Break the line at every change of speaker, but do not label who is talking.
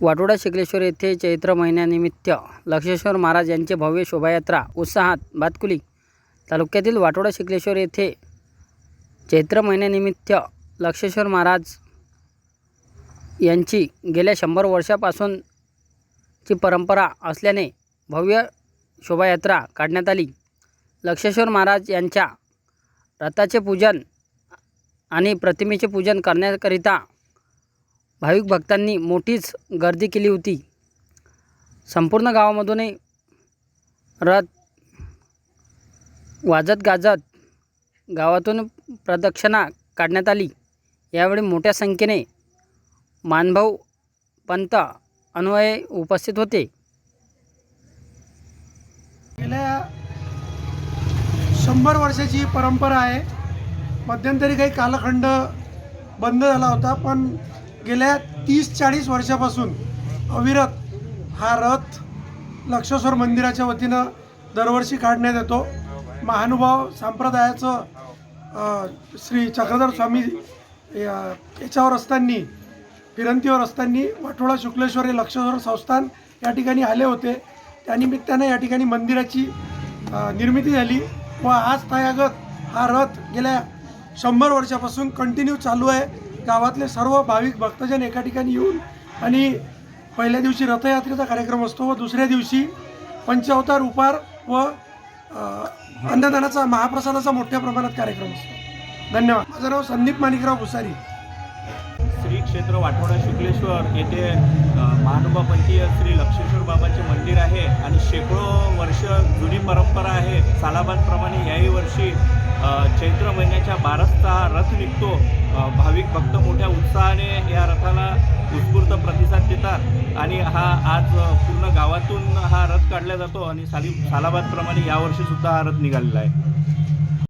वाटोडा शिकलेश्वर येथे चैत्र महिन्यानिमित्त लक्षेश्वर महाराज यांची भव्य शोभायात्रा उत्साहात भातकुली तालुक्यातील वाटोडा शिकलेश्वर येथे चैत्र महिन्यानिमित्त लक्षेश्वर महाराज यांची गेल्या शंभर वर्षापासूनची परंपरा असल्याने भव्य शोभायात्रा काढण्यात आली. लक्षेश्वर महाराज यांच्या रथाचे पूजन आणि प्रतिमेचे पूजन करण्याकरिता भाविक भक्तांनी मोठीच गर्दी केली होती. संपूर्ण गावामधूनही रथ वाजत गाजत गावातून प्रदक्षिणा काढण्यात आली. यावेळी मोठ्या संख्येने मानभाऊ पंत अन्वये उपस्थित होते.
गेल्या शंभर वर्षाची परंपरा आहे. मध्यंतरी काही कालखंड बंद झाला होता पण गेल्या तीस चाळीस वर्षापासून अविरत हा रथ लक्षेश्वर मंदिराच्या वतीनं दरवर्षी काढण्यात येतो. महानुभाव संप्रदायाचं श्री चक्रधर स्वामी याच्यावर असताना फिरंतीवर असताना वाटोळा शुक्लेश्वर हे लक्षेश्वर संस्थान या ठिकाणी आले होते. त्यानिमित्तानं या ठिकाणी मंदिराची निर्मिती झाली व आज तयागत हा रथ गेल्या शंभर वर्षापासून कंटिन्यू चालू आहे. गावातले सर्व भाविक भक्तजन एका ठिकाणी येऊन आणि पहिल्या दिवशी रथयात्रेचा कार्यक्रम असतो व दुसऱ्या दिवशी पंचावतार उपार व अन्नदानाचा महाप्रसादाचा मोठ्या प्रमाणात कार्यक्रम असतो. धन्यवाद. माझं नाव संदीप माणिकराव भुसारी.
श्री क्षेत्र वाठोडा शुक्लेश्वर येथे अ, महानुभावपंथीय श्री लक्षेश्वर बाबाचे मंदिर जुनी परंपरा आहे. सालाबांप्रमाणे याही वर्षी चैत्र महिन्याच्या बारसचा हा रथ निघतो. भाविक भक्त मोठ्या उत्साहाने या रथाला उत्स्फूर्त प्रतिसाद देतात आणि हा आज पूर्ण गावातून हा रथ काढला जातो आणि साली सालाबादप्रमाणे यावर्षीसुद्धा हा रथ निघालेला आहे.